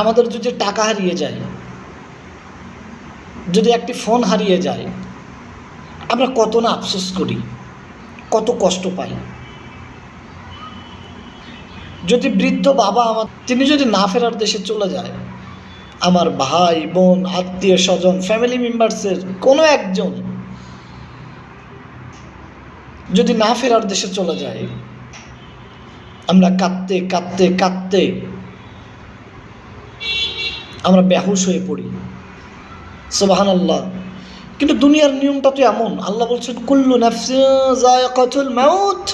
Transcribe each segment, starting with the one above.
আমাদের যদি টাকা হারিয়ে যায়, যদি একটি ফোন হারিয়ে যায়, আমরা কত না আফসোস করি, কত কষ্ট পাই। যদি বৃদ্ধ বাবা আমার, তিনি যদি না ফেরার দেশে চলে যায়, আমার ভাই, বোন, আত্মীয় স্বজন ফ্যামিলি মেম্বার্সের কোনো একজন যদি না ফেরার দেশে চলে যায়, আমরা কাঁদতে কাঁদতে কাঁদতে আমরা বেহুশ হয়ে পড়ি। সোবাহান আল্লাহ কিন্তু দুনিয়ার নিয়মটা তো এমন। আল্লাহ বলছেন, কুল্লু নাফসিল মাউত।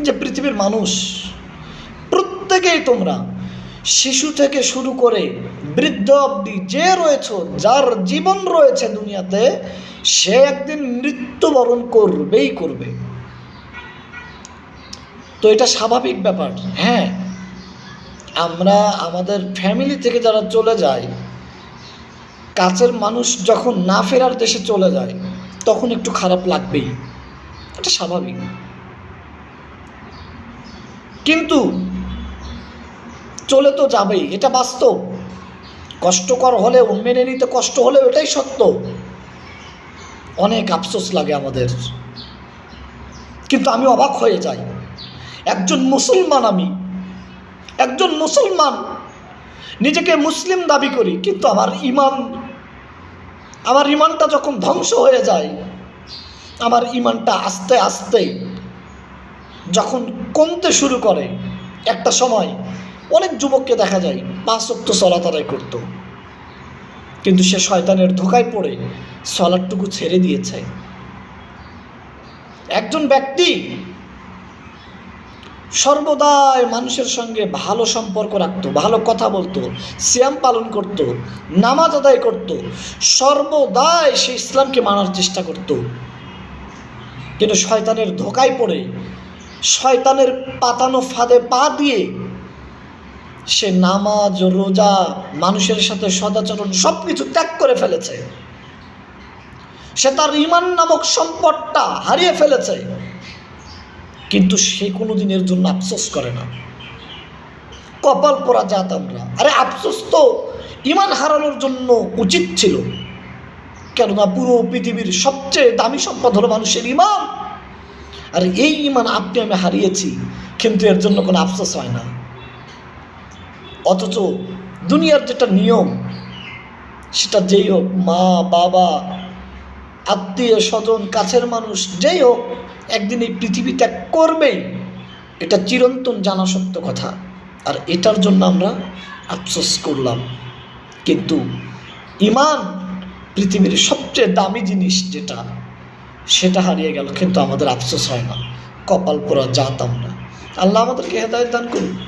যে পৃথিবীর মানুষ, প্রত্যেকেই তোমরা শিশু থেকে শুরু করে বৃদ্ধ অবধি যে রয়েছ, যার জীবন রয়েছে দুনিয়াতে, সে একদিন মৃত্যুবরণ করবেই করবে। তো এটা স্বাভাবিক ব্যাপার। হ্যাঁ আমরা আমাদের ফ্যামিলি থেকে যারা চলে যায়, কাছের মানুষ যখন না ফেরার দেশে চলে যায়, তখন একটু খারাপ লাগবেই। এটা স্বাভাবিক। কিন্তু চলে তো যাবেই, এটা বাস্তব। কষ্টকর হলেও, মেনে নিতে কষ্ট হলেও এটাই সত্য। অনেক আফসোস লাগে আমাদের। কিন্তু আমি অবাক হয়ে যাই। একজন মুসলমান আমি একজন মুসলমান নিজেকে মুসলিম দাবি করি, কিন্তু আমার ইমান, আমার ইমানটা যখন ধ্বংস হয়ে যায়, আমার ইমানটা আস্তে আস্তে যখন কমতে শুরু করে, একটা সময় অনেক যুবককে দেখা যায়, পাঁচ অক্ত সলাত আদায় করতো, কিন্তু সে শয়তানের ধোকায় পড়ে সলাটটুকু ছেড়ে দিয়েছে। একজন ব্যক্তি সর্বদাই মানুষের সঙ্গে ভালো সম্পর্ক রাখতো, ভালো কথা বলতো, সিয়াম পালন করত, নামাজ আদায় করত, সর্বদাই সে ইসলামকে মানার চেষ্টা করত। কিন্তু শয়তানের ধোকায় পড়ে, শয়তানের পাতানো ফাঁদে পা দিয়ে সে নামাজ, রোজা, মানুষের সাথে সদাচরণ সব কিছু ত্যাগ করে ফেলেছে। সে তার ইমান নামক সম্পদটা হারিয়ে ফেলেছে। কিন্তু সে কোনো দিনের জন্য আফসোস করে না। কপাল পরা জাত আমরা। আরে আফসোস তো ইমান হারানোর জন্য উচিত ছিল। কেননা পুরো পৃথিবীর সবচেয়ে দামি সম্পদ হলো মানুষের ইমান। আর এই ইমান আপনি আমি হারিয়েছি, কিন্তু এর জন্য কোনো আফসোস হয় না। অথচ দুনিয়ার যেটা নিয়ম, সেটা যেই হোক মা, বাবা, আত্মীয় স্বজন, কাছের মানুষ, যেই হোক একদিন এই পৃথিবী ত্যাগ করবেই, এটা চিরন্তন জানা সত্য কথা। আর এটার জন্য আমরা আফসোস করলাম। কিন্তু ইমান পৃথিবীর সবচেয়ে দামি জিনিস যেটা, সেটা হারিয়ে গেল, কিন্তু আমাদের আফসোস হয় না। কপাল পোড়া জাত আমরা। আল্লাহ আমাদেরকে হেদায়ত দান করুন।